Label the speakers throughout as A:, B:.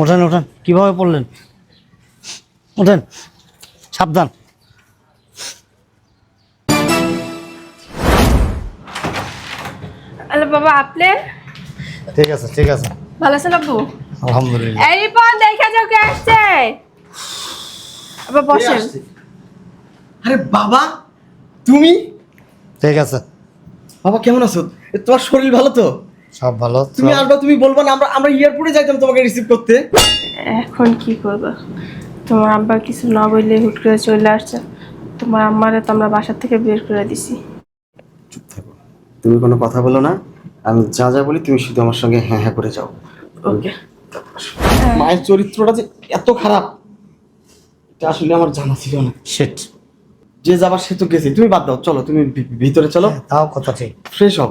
A: ওঠেন ওঠেন। কীভাবে পড়লেন? ওঠেন। সাবধান।
B: আরে বাবা আপনি
A: ঠিক আছে ঠিক আছে।
B: ভালো আছেন আব্বু
A: আলহামদুলিল্লাহ।
B: এই রিপন দেখা যাও কে আসছে। আবার বসেন।
C: আরে বাবা তুমি?
A: ঠিক আছে।
C: বাবা কেমন আছো? তোমার শরীর ভালো তো?
A: সব ভালো
C: তুমি আসবা তুমি বলব না আমরা আমরা এয়ারপোর্টে যাইতাম তোমাকে রিসিভ করতে।
B: এখন কি করব? তোমার আব্বা কিছু না বললে হুট করে চলে আসছে। তোমার আম্মারে তো আমরা বাসা থেকে বের করে দিছি।
C: চুপ থাকো। তুমি কোনো কথা বলো না আমি যা যা বলি তুমি শুধু আমার সঙ্গে হ্যাঁ হ্যাঁ করে যাও।
B: ওকে।
C: মায়ের চরিত্রটা যে এত খারাপ এটা আসলে আমার জানা ছিল না।
A: সেট
C: যে যাবার সে তো গেছে। তুমি বাদ দাও চলো তুমি ভিতরে চলো।
A: তাও কথা ঠিক।
C: ফ্রেশ হও।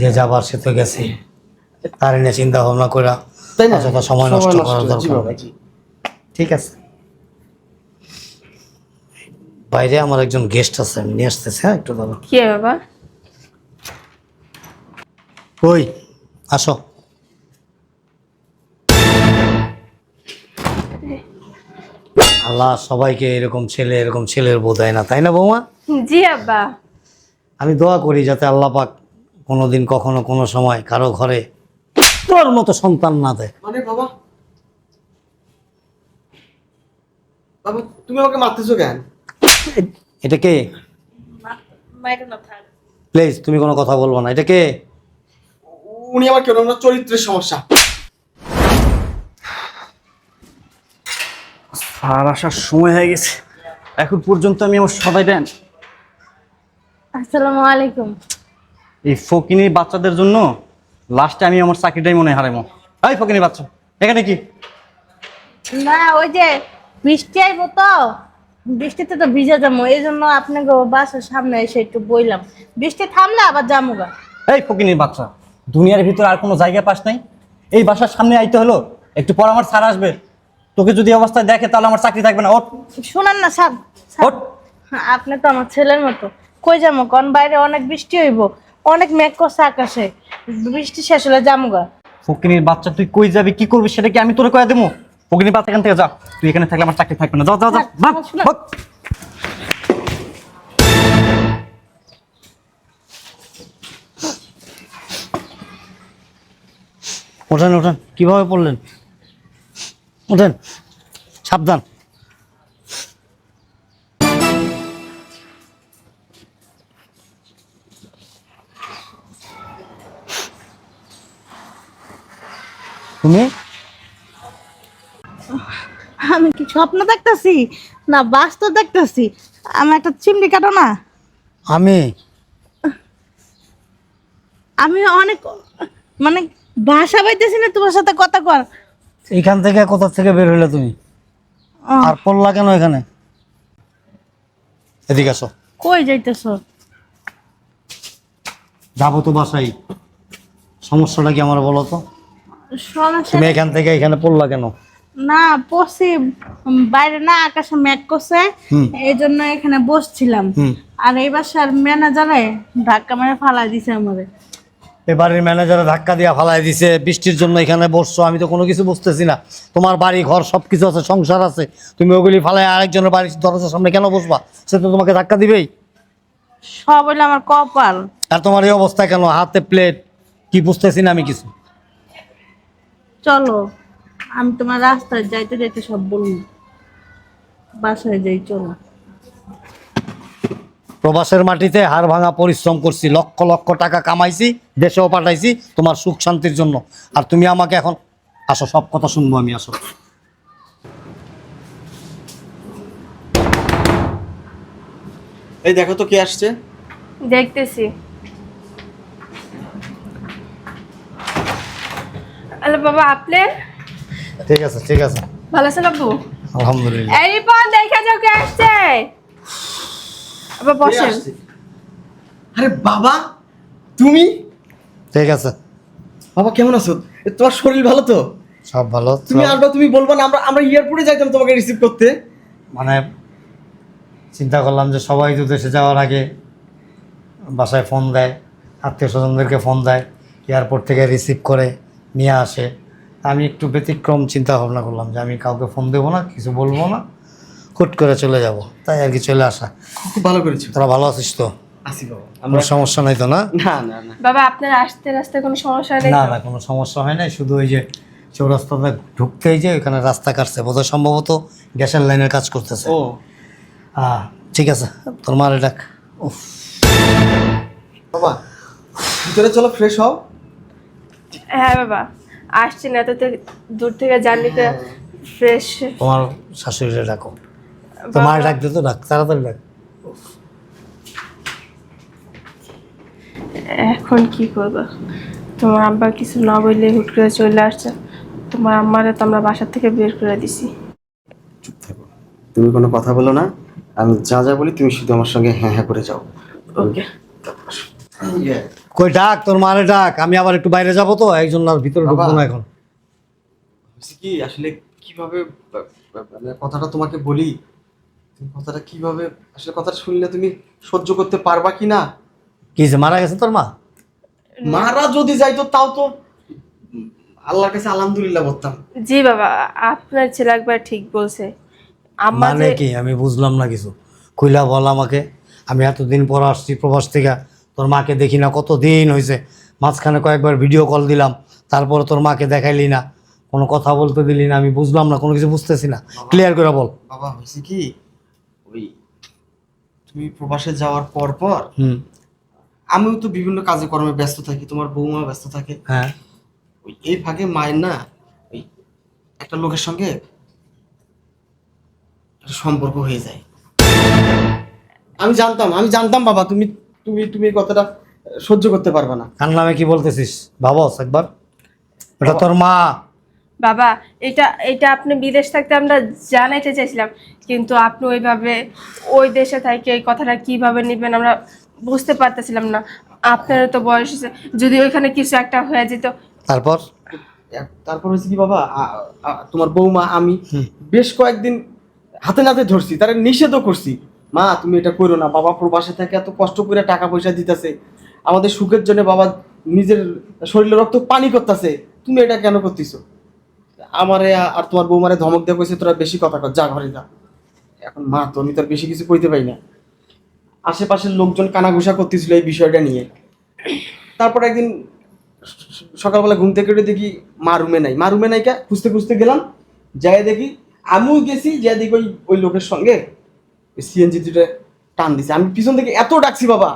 A: যে যাবার সে তো গেছে। তার নিয়ে চিন্তা ভাবনা করা
C: তাই না?
A: সময় নষ্ট করার দরকার। ঠিক আছে। বাইরে আমার একজন গেস্ট আছে আমি নিয়ে আসতেছি হ্যাঁ একটু দাঁড়াও।
B: কি বাবা?
A: ওই আসো। আল্লাহ সবাইকে এরকম ছেলে এরকম ছেলের বোধ না তাই না বৌমা?
B: জি আব্বা।
A: আমি দোয়া করি যাতে আল্লাহ পাক কোনোদিন কখনো কোনো সময় কারও ঘরে তোর মতো সন্তান না দেয়।
C: মানে বাবা বাবা তুমি আমাকে মারতেছো কেন?
A: এটা কে? প্লিজ তুমি কোনো কথা বলব না। এটা কে?
C: উনি আমার কেন ওনার চরিত্রের সমস্যা।
D: আর আসার সময় হয়ে গেছে। এখন পর্যন্ত আমি আমার সবাই দেন।
E: আসসালামু আলাইকুম।
D: এই ফকিনি বাচ্চাদের জন্য লাস্টে আমি আমার চাকরিটাই মনে হয় হারাইমো। এই ফকিনি বাচ্চা এখানে কি?
E: না ওই যে বৃষ্টি আইব তো বৃষ্টিতে তো ভিজে যাব এই জন্য আপনাকে বাসার সামনে এসে একটু বইলাম। বৃষ্টি থামলে আবার যাব গা।
D: এই ফকিনির বাচ্চা দুনিয়ার ভিতরে আর কোনো জায়গা পাস নাই। এই বাসার সামনে আইতে হলো একটু পর আমার স্যার আসবে। তোকে যদি অবস্থায় দেখে তাহলে আমার চাকরি থাকবে না। ওঠ।
E: শুনেন না স্যার।
D: ওঠ।
E: আপনি তো আমার ছেলের মতো। কই যাব? কোন বাইরে অনেক বৃষ্টি হইব। অনেক মেঘ করছে আকাশে। বৃষ্টি শেষ হলে যাব গা
D: ফকিনির বাচ্চা তুই কই যাবি? কি করবি সেটা কি আমি তোরে কয়ে দেবো ফকিনির বাচ্চা এখান থেকে যা। তুই এখানে থাকলে আমার চাকরি থাকবে না। যা যা যা। ভাগ। ভাগ।
A: ওঠেন ওঠেন। কীভাবে পড়লেন? ওঠেন। সাবধান। তুমি
E: আমি কি স্বপ্ন দেখতাছি? না বাস্তব দেখতাছি। আমি একটা চিমড়ি কাটো না।
A: আমি?
E: আমি অনেক মানে ভাষা পাইতেছি না তোমার সাথে কথা কর।
A: এইখান থেকে কোথা থেকে বের হইলে তুমি? আর পড়লা কেন এখানে? এদিকে আসো।
E: কই যাইতেছ?
A: যাব তো বাসাই সমস্যাটা কি আমার বলো তো? তুমি এখান থেকে এখানে পড়লা কেন?
E: না পড়ছি বাইরে না আকাশে মেঘ করছে এই জন্য এখানে বসছিলাম। আর এই বাসার ম্যানেজারে ধাক্কা মেরে ফালাই দিছে আমাদের
A: এ ম্যানেজারে ধাক্কা দিয়া ফালাই দিছে বৃষ্টির জন্য এখানে বসছো আমি তো কোনো কিছু বুঝতেছি না। তোমার বাড়ি ঘর সব কিছু আছে সংসার আছে তুমি ওগুলি ফালাই আরেকজনের বাড়ির দরজার সামনে কেন বসবা? সে তো তোমাকে ধাক্কা দিবেই।
E: সব হইল আমার কপাল।
A: আর তোমার এই অবস্থা কেন? হাতে প্লেট কি বুঝতেছি না আমি কিছু।
E: চলো আমি তোমার রাস্তায় যাইতে যাইতে সব বলব। বাসায় যাই চলো।
A: প্রবাসের মাটিতে হাড় ভাঙা পরিশ্রম করছি লক্ষ লক্ষ টাকা কামাইছি দেশেও পাঠাইছি তোমার সুখ শান্তির জন্য। আর তুমি আমাকে এখন আসো সব কথা শুনব আমি আসো।
C: এই দেখো তো কে আসছে।
B: দেখতেছি। আরে বাবা আপনি?
A: ঠিক আছে ঠিক আছে।
B: ভালো আছেন আব্বু
A: আলহামদুলিল্লাহ।
B: এই রিপন দেখা যাও কে আসছে। আবার বসেন।
C: আরে বাবা তুমি?
A: ঠিক আছে।
C: বাবা কেমন আছো? তোমার শরীর ভালো তো?
A: সব ভালো
C: তুমি আসবা তুমি বলব না আমরা আমরা এয়ারপোর্টে যাইতাম তোমাকে রিসিভ করতে।
A: মানে চিন্তা করলাম যে সবাই তো দেশে যাওয়ার আগে বাসায় ফোন দেয় আত্মীয় স্বজনদেরকে ফোন দেয় এয়ারপোর্ট থেকে রিসিভ করে। নিয়ে আসে। আমি একটু ব্যতিক্রম চিন্তা ভাবনা করলাম যে আমি কাউকে ফোন দেবো না কিছু বলব না হুট করে চলে যাব। তাই আর কি চলে আসা।
C: খুব ভালো করেছ।
A: তোরা ভালো আছিস তো?
C: আসি বাবা।
A: কোনো সমস্যা নাই তো না?
C: না না না।
B: বাবা আপনার আসতে রাস্তায় কোনো সমস্যা নেই
A: না না কোনো সমস্যা হয় না শুধু ওই যে চৌরাস্তাতে ঢুকতেই যে ওইখানে রাস্তা কাটছে। বোধহয় সম্ভবত গ্যাসের লাইনের কাজ করতেছে।
C: ও।
A: হ্যাঁ ঠিক আছে তোর মারে ডাক। উফ,
C: বাবা ভিতরে চলো ফ্রেশ হও।
B: হ্যাঁ বাবা আসছেন এত থেকে দূর থেকে জার্নিতে ফ্রেশ
A: তোমার শাশুড়িরে ডাকো। তোমার ডাক দে তো ডাক তাড়াতাড়ি ডাক।
B: এখন কি করবা? তোমার আব্বা কিছু না বললে হুট করে চলে আসছে। তোমার আম্মারে তো আমরা বাসা থেকে বের করে দিছি।
C: চুপ থাকো। তুমি কোনো কথা বলো না আমি যা যা বলি তুমি শুধু আমার সঙ্গে হ্যাঁ হ্যাঁ করে যাও।
B: ওকে
A: কই ডাক তোর মারে ডাক আমি আবার একটু বাইরে যাব তো একজন আর ভিতরে ঢুকবো না এখন।
C: হচ্ছে কি? আসলে কীভাবে মানে কথাটা তোমাকে বলি তুমি কথাটা কীভাবে আসলে কথাটা শুনলে তুমি সহ্য করতে পারবা কি না?
A: কি যে মারা গেছে তোর মা?
C: মারা যদি যাইতো তাও তো আল্লাহর কাছে আলহামদুলিল্লাহ বলতাম।
B: জি বাবা আপনার ছেলে একবার ঠিক বলছে। আম্মা
A: মানে কি? আমি বুঝলাম না কিছু। কইলা বল আমাকে। আমি এতদিন পর আসছি প্রবাস থেকে। তোর মাকে দেখি না কত দিন হয়েছে মাঝখানে কয়েকবার ভিডিও কল দিলাম তারপরে তোর মাকে দেখাইলি না। কোনো কথা বলতে দিলি না আমি বুঝলাম না কোনো কিছু বুঝতেছি না। ক্লিয়ার করে বল।
C: বাবা হয়েছে কি? ওই তুমি প্রবাসে যাওয়ার পর পর
A: হুম।
C: আমিও তো বিভিন্ন কাজে কর্মে ব্যস্ত থাকি তোমার বৌমা ব্যস্ত থাকে।
A: হ্যাঁ।
C: ওই এই ফাঁকে মায়ের না ওই একটা লোকের সঙ্গে একটা সম্পর্ক হয়ে যায়। আমি জানতাম আমি জানতাম বাবা তুমি তুমি তুমি এই কথাটা সহ্য করতে পারবে না।
A: কার নামে কি বলতেছিস? ভাবস একবার। এটা তোর মা।
B: বাবা এটা এটা আপনি বিদেশ থাকতে আমরা জানাইতে চাইছিলাম কিন্তু আপনি ওইভাবে ওই দেশে থেকে এই কথাটা কীভাবে নেবেন আমরা বুঝতে পারতেছিলাম না। আপনারও তো বয়স হয়েছে। যদি ওইখানে কিছু একটা হয়ে যেত।
A: তারপর?
C: তারপর হচ্ছে কি বাবা? আ- আ- তোমার বৌমা আমি বেশ কয়েকদিন হাতে নাতে ধরছি তারা নিষেধও করছি। মা, তুমি এটা করো না, বাবা প্রবাসে থেকে এত কষ্ট করে টাকা পয়সা দিতেছে। আমাদের সুখের জন্য বাবা নিজের শরীরে রক্ত পানি করতেছে। তুমি এটা কেন করতেছো? আমারে আর তোমার বৌমারে ধমক দিয়ে কইছে, তোরা বেশি কথা কর, যা ঘরে যা। এখন মা, তো আমি তো আর বেশি কিছু কইতে পারি না। আশেপাশের লোকজন কানাঘুষা করতেছিল এই বিষয়টা নিয়ে। তারপর একদিন সকালবেলা ঘুম থেকে উঠে দেখি মা রুমে নাই। মা রুমে নাই কা খুঁজতে খুঁজতে গেলাম যাই দেখি আমিও গেছি যাই দেখি ওই ওই লোকের সঙ্গে সিএনজি দুটো টান দিছে। আমি পিছন থেকে এত ডাকছি বাবা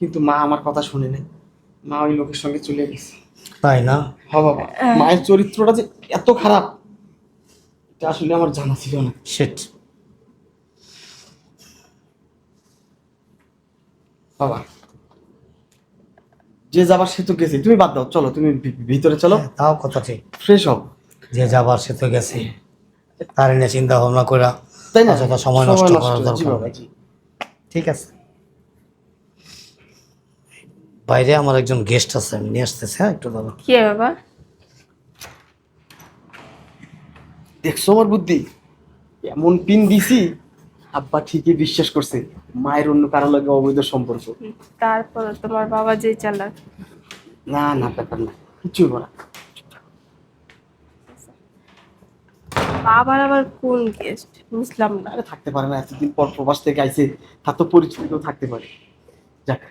C: কিন্তু মা আমার কথা শুনে নাই। মা ওই লোকের সঙ্গে চলে গেছে।
A: তাই না?
C: হ বাবা মায়ের চরিত্রটা যে এত খারাপ এটা আসলে আমার জানা ছিল না।
A: শেট।
C: বাবা যে যাবার সে তো গেছে। তুমি বাদ দাও চলো তুমি ভিতরে চলো।
A: তাও কথা ঠিক।
C: ফ্রেশ হও।
A: যে যাবার সে তো গেছে তার নিয়ে চিন্তা ভাবনা করে
C: তাই না?
A: অযথা সময় নষ্ট করার দরকার। ঠিক আছে। বাইরে আমার একজন গেস্ট আছে আমি নিয়ে আসতেছি হ্যাঁ একটু দাদা
B: কি বাবা?
C: দেখছ আমার বুদ্ধি? এমন পিন দিছি আব্বা ঠিকই বিশ্বাস করছে মায়ের অন্য কারও লাগে অবৈধ সম্পর্ক।
B: তারপর তোমার বাবা যে চালাক।
C: না না ব্যাপার না কিছুই বলা
B: বাবার আবার কোন গেস্ট বুঝলাম না।
C: আরে থাকতে পারে না এতদিন পর প্রবাস থেকে আইছে তা তো পরিচিত থাকতে পারে। যাক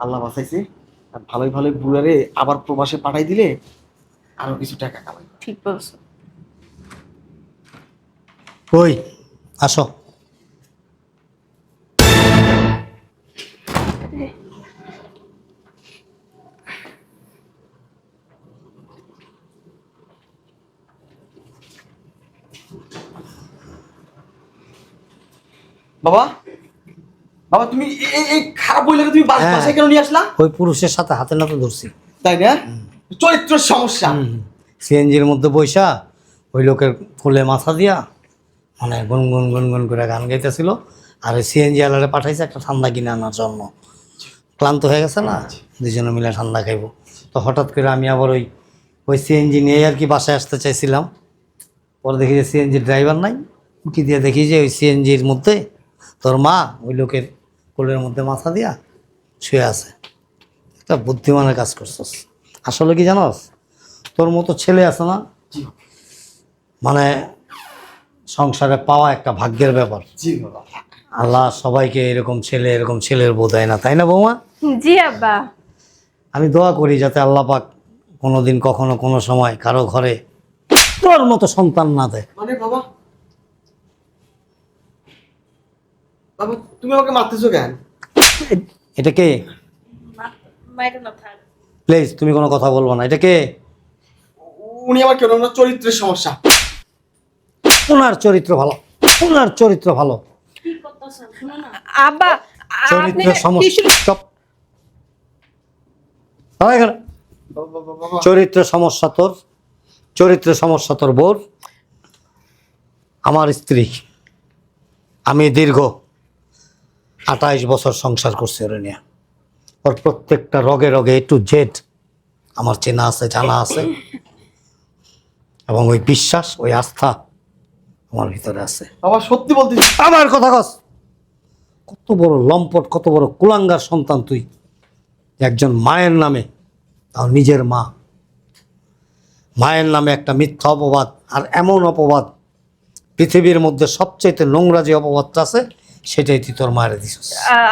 C: আল্লাহ বাঁচাইছে। আর ভালোই ভালোই বুড়ারে আবার প্রবাসে পাঠাই দিলে আরও কিছু টাকা কামাই।
B: ঠিক বলছো।
A: ওই আসো।
C: বাবা? বাবা তুমি এই- খারাপ বইলে তুমি
A: হ্যাঁ।
C: বাসায় কেন নিয়ে আসলা?
A: ওই পুরুষের সাথে হাতে নাতে ধরছি।
C: তাই না? চরিত্র সমস্যা।
A: সিএনজির মধ্যে বৈশা ওই লোকের কোলে মাথা দিয়া মানে গুনগুন গুনগুন করে গান গাইতেছিল। আর ওই সিএনজি আলারে পাঠাইছে একটা ঠান্ডা কিনে আনার জন্য। ক্লান্ত হয়ে গেছে না? দুজনে মিলে ঠান্ডা খাইবো। তো হঠাৎ করে আমি আবার ওই ওই সিএনজি নিয়ে আর কি বাসায় আসতে চাইছিলাম। পরে দেখি যে সিএনজির ড্রাইভার নাই। কি দিয়ে দেখি যে ওই সিএনজির মধ্যে তোর মা ওই লোকের কোলের মধ্যে মাথা দিয়া শুয়ে আছে। একটা বুদ্ধিমানের কাজ করছস। আসলে কি জানোস? তোর মতো ছেলে আছে না? মানে সংসারে পাওয়া একটা ভাগ্যের ব্যাপার। আল্লাহ সবাইকে এরকম ছেলে এরকম ছেলের বোধ হয় না তাই না বৌমা?
B: জি আব্বা।
A: আমি দোয়া করি যাতে আল্লাহ পাক কোনোদিন কখনো কোনো সময় কারও ঘরে তোর মতো সন্তান না দেয়।
C: মানে বাবা বাবা তুমি আমাকে মারতেছো কেন?
A: এটা কে?
E: মাইরে না থাক।
A: প্লিজ তুমি কোনো কথা বলব না। এটা কে?
C: উনি আমার কেন ওনার চরিত্রের সমস্যা।
A: ওনার চরিত্র ভালো। ওনার চরিত্র ভালো।
E: কি করতেছ শুনো না।
B: আব্বা আপনি
A: চরিত্রের সমস্যা চরিত্রের সমস্যা তোর। চরিত্রের সমস্যা তোর বোর। আমার স্ত্রী। আমি দীর্ঘ। আঠাইশ বছর সংসার করছে ওরে নিয়ে। ওর প্রত্যেকটা রগে রগে টু জেড আমার চেনা আছে জানা আছে। এবং ওই বিশ্বাস ওই আস্থা আমার ভিতরে আছে।
C: বাবা সত্যি বলতে
A: আমার কথা কস। কত বড় লম্পট কত বড় কুলাঙ্গার সন্তান তুই। একজন মায়ের নামে তাও নিজের মা। মায়ের নামে একটা মিথ্যা অপবাদ আর এমন অপবাদ। পৃথিবীর মধ্যে সবচাইতে নোংরা যে অপবাদটা আছে সেটাই তুই তোর মায়ের
B: দিস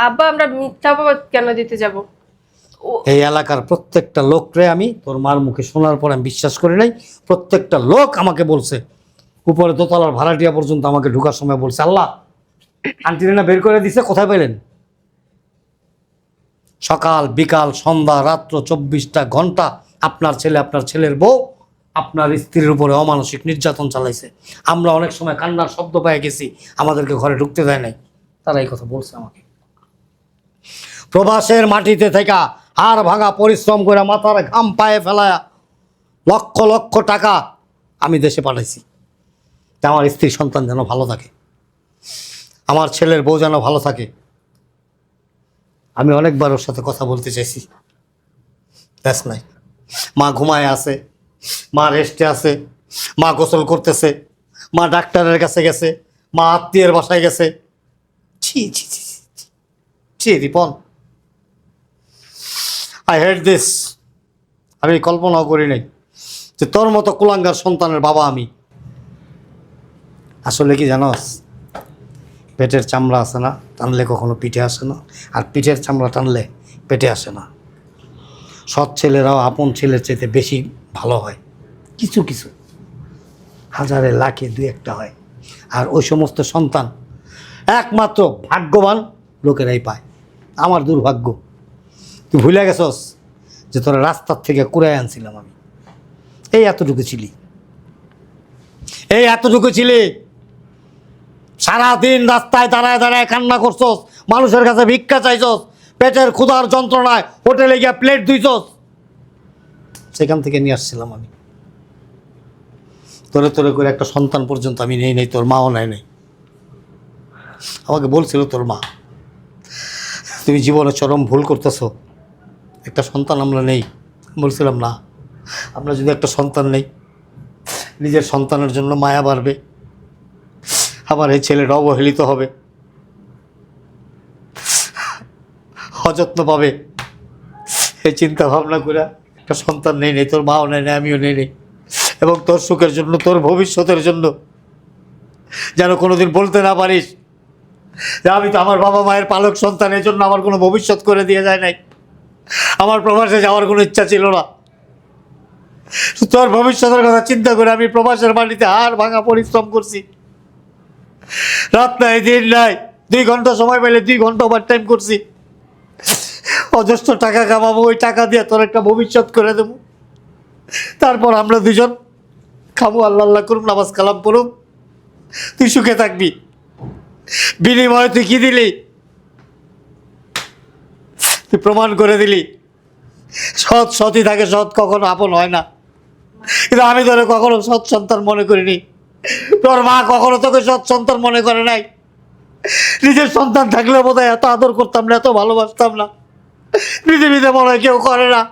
B: আব্বা আমরা মিথ্যা কেন দিতে যাব?
A: এই এলাকার প্রত্যেকটা লোকরে আমি তোর মার মুখে শোনার পর আমি বিশ্বাস করি নাই। প্রত্যেকটা লোক আমাকে বলছে উপরে দোতলার ভাড়াটিয়া পর্যন্ত আমাকে ঢোকার সময় বলছে আল্লাহ আন্টিরে না বের করে দিছে কোথায় পেলেন? সকাল বিকাল সন্ধ্যা রাত্র চব্বিশটা ঘণ্টা আপনার ছেলে আপনার ছেলের বউ আপনার স্ত্রীর উপরে অমানসিক নির্যাতন চালাইছে। আমরা অনেক সময় কান্নার শব্দ পেয়ে গেছি আমাদেরকে ঘরে ঢুকতে দেয় নাই। তারা এই কথা বলছে আমাকে। প্রবাসের মাটিতে থেকে হাড় ভাঙা পরিশ্রম করে মাথার ঘাম পায়ে ফেলায়া লক্ষ লক্ষ টাকা আমি দেশে পাঠাইছি। তা আমার স্ত্রী সন্তান যেন ভালো থাকে। আমার ছেলের বউ যেন ভালো থাকে। আমি অনেকবার ওর সাথে কথা বলতে চাইছি। ব্যাস নাই। মা ঘুমায় আছে, মা রেস্টে আছে, মা গোসল করতেছে, মা ডাক্তারের কাছে গেছে, মা আত্মীয়ের বাসায় গেছে। ছি ছি ছি ছি, রিপন। আই হেড দিস আমি কল্পনাও করি নাই যে তোর মতো কুলাঙ্গার সন্তানের বাবা আমি। আসলে কি জানোস? পেটের চামড়া আসে না টানলে কখনো পিঠে আসে না আর পিঠের চামড়া টানলে পেটে আসে না। সৎ ছেলেরাও আপন ছেলের চাইতে বেশি ভালো হয়। কিছু কিছু। হাজারে লাখে দু একটা হয়। আর ওই সমস্ত সন্তান একমাত্র ভাগ্যবান লোকেরাই পায়। আমার দুর্ভাগ্য। তুই ভুলে গেছস যে তোরা রাস্তার থেকে কুড়ায় আনছিলাম আমি। এই এতটুকু ছিলি। এই এতটুকু ছিলি। সারাদিন রাস্তায় দাঁড়ায় দাঁড়ায় কান্না করছস, মানুষের কাছে ভিক্ষা চাইছস, পেটের ক্ষুধার যন্ত্রণায় হোটেলে গিয়ে প্লেট ধুইছস। সেখান থেকে নিয়ে আসছিলাম আমি। তোরে তোরে করে একটা সন্তান পর্যন্ত আমি নেই নেই, তোর মাও নেয় নেই। আমাকে বলছিল তোর মা, তুমি জীবনে চরম ভুল করতেছো। একটা সন্তান আমরা নেই। বলছিলাম, না, আমরা যদি একটা সন্তান নেই, নিজের সন্তানের জন্য মায়া বাড়বে, আবার এই ছেলেটা অবহেলিত হবে, অযত্ন পাবে। এই চিন্তা ভাবনা করে একটা সন্তান নেই নেই, তোর মাও নেই নেই, আমিও নেই নেই। এবং তোর সুখের জন্য, তোর ভবিষ্যতের জন্য যেন কোনোদিন বলতে না পারিস যে আমি তো আমার বাবা মায়ের পালক সন্তান এই জন্য আমার কোনো ভবিষ্যৎ করে দিয়ে যায় নাই। আমার প্রবাসে যাওয়ার কোনো ইচ্ছা ছিল না। তোর ভবিষ্যতের কথা চিন্তা করে আমি প্রবাসের বাড়িতে হাড় ভাঙা পরিশ্রম করছি। রাত নাই, দিন নাই, দুই ঘণ্টা সময় পেলে দুই ঘণ্টা ওভার টাইম করছি। অজস্র টাকা কামাবো, ওই টাকা দিয়ে তোর একটা ভবিষ্যৎ করে দেবো। তারপর আমরা দুজন খাব আল্লাহ আল্লাহ করুম নামাজ কালাম পড়ুম তুই সুখে থাকবি। বিনিময়ে তুই কি দিলি? তুই প্রমাণ করে দিলি। সৎ সতই থাকে, সৎ কখনো আপন হয় না। কিন্তু আমি তোরে কখনো সৎ সন্তান মনে করিনি। তোর মা কখনো তোকে সৎ সন্তান মনে করে নাই। নিজের সন্তান থাকলে বোধ এত আদর করতাম না, এত ভালোবাসতাম না। পৃথিবীতে মনে হয় কেউ করে না।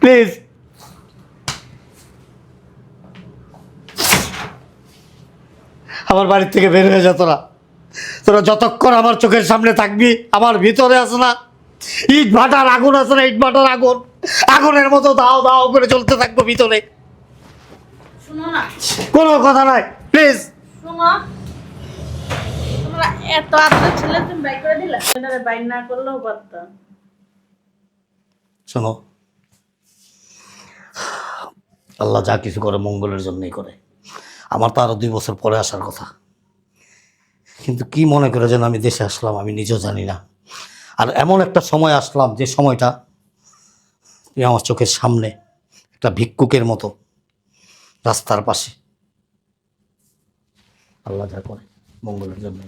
A: প্লিজ আমার বাড়ির থেকে বের হয়ে যা তোরা। তোরা যতক্ষণ আমার চোখের সামনে থাকবি আমার ভিতরে আস না। ইট ভাটার আগুন আছে না ইট ভাটার আগুন। আগুনের মতো দাও দাও করে চলতে থাকব ভিতরে। কোনো কথা নাই প্লিজ
E: শোনো এত আপনার ছেলে তুমি বাই করে দিলা বাই না করলেও পারতাম
A: শোনো আল্লাহ যা কিছু করে মঙ্গলের জন্যই করে। আমার তো আরও দুই বছর পরে আসার কথা। কিন্তু কি মনে করে যেন আমি দেশে আসলাম, আমি নিজেও জানি না। আর এমন একটা সময় আসলাম, যে সময়টা আমার চোখের সামনে, একটা ভিক্ষুকের মতো রাস্তার পাশে। আল্লাহ যা করে, মঙ্গলের জন্য।